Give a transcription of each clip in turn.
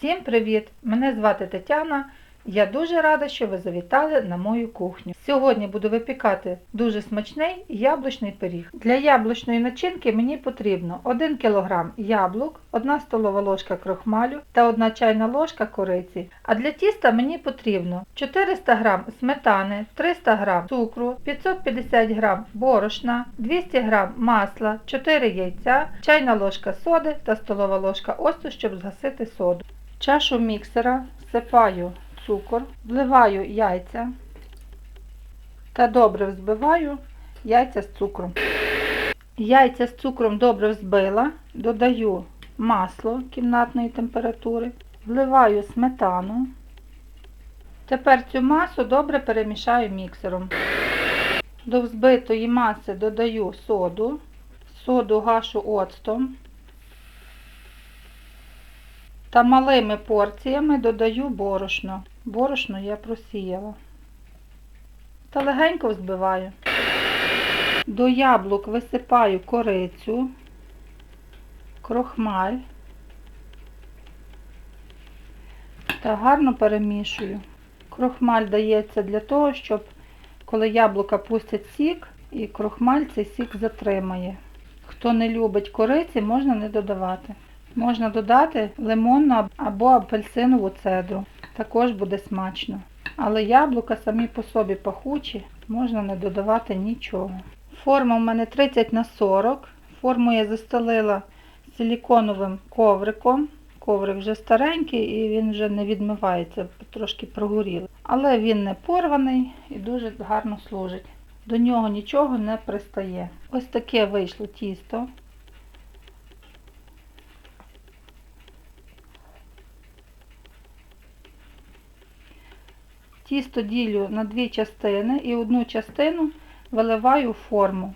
Всім привіт! Мене звати Тетяна. Я дуже рада, що ви завітали на мою кухню. Сьогодні буду випікати дуже смачний яблучний пиріг. Для яблучної начинки мені потрібно 1 кг яблук, 1 столова ложка крохмалю та 1 чайна ложка кориці. А для тіста мені потрібно 400 г сметани, 300 г цукру, 550 г борошна, 200 г масла, 4 яйця, чайна ложка соди та столова ложка оцту, щоб згасити соду. Чашу міксера всипаю цукор, вливаю яйця та добре взбиваю яйця з цукром. Яйця з цукром добре взбила, додаю масло кімнатної температури, вливаю сметану. Тепер цю масу добре перемішаю міксером. До взбитої маси додаю соду, соду гашу оцтом. Та малими порціями додаю борошно. Борошно я просіяла. Та легенько взбиваю. До яблук висипаю корицю, крохмаль та гарно перемішую. Крохмаль дається для того, щоб коли яблука пустять сік, і крохмаль цей сік затримає. Хто не любить кориці, можна не додавати. Можна додати лимонну або апельсинову цедру. Також буде смачно. Але яблука самі по собі пахучі, можна не додавати нічого. Форма в мене 30 на 40. Форму я застелила силіконовим ковриком. Коврик вже старенький і він вже не відмивається, трошки прогорілий. Але він не порваний і дуже гарно служить. До нього нічого не пристає. Ось таке вийшло тісто. Тісто ділю на дві частини і одну частину виливаю в форму.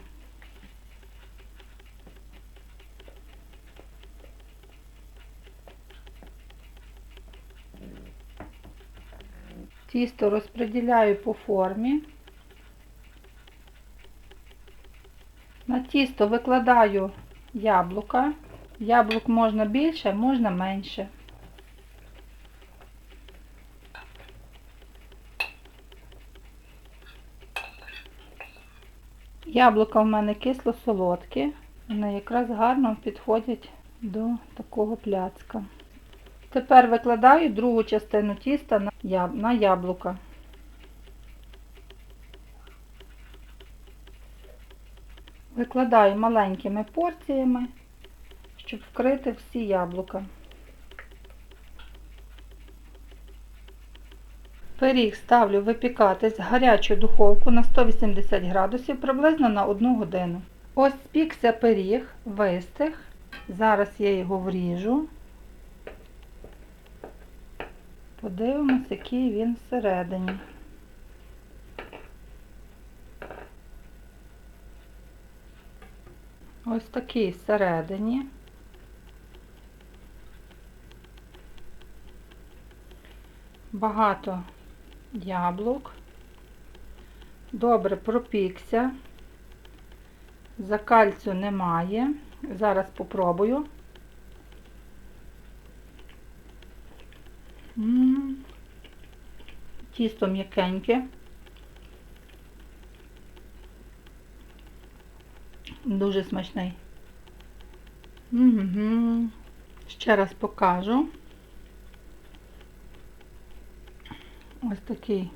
Тісто розподіляю по формі. На тісто викладаю яблука. Яблук можна більше, можна менше. Яблука в мене кисло-солодкі, вони якраз гарно підходять до такого пляцка. Тепер викладаю другу частину тіста на яблука. Викладаю маленькими порціями, щоб вкрити всі яблука. Пиріг ставлю випікатись в гарячу духовку на 180 градусів приблизно на 1 годину. Ось спікся пиріг, вистиг. Зараз я його вріжу. Подивимось, який він всередині. Ось такий всередині. Багато яблук. Добре пропікся. Закальцю немає. Зараз попробую. Тісто м'якеньке. Дуже смачний. Угу. Ще раз покажу. Ось такий,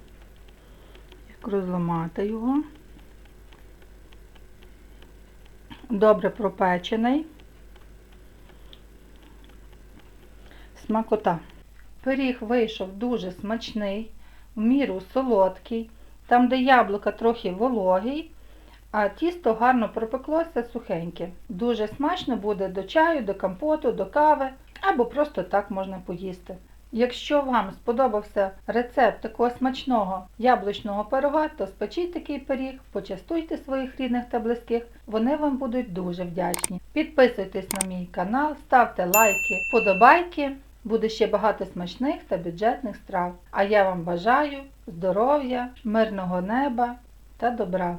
як розламати його. Добре пропечений. Смакота. Пиріг вийшов дуже смачний, в міру солодкий, там, де яблука трохи вологий, а тісто гарно пропеклося сухеньке. Дуже смачно буде до чаю, до компоту, до кави, або просто так можна поїсти. Якщо вам сподобався рецепт такого смачного яблучного пирога, то спечіть такий пиріг, почастуйте своїх рідних та близьких, вони вам будуть дуже вдячні. Підписуйтесь на мій канал, ставте лайки, подобайки. Буде ще багато смачних та бюджетних страв. А я вам бажаю здоров'я, мирного неба та добра.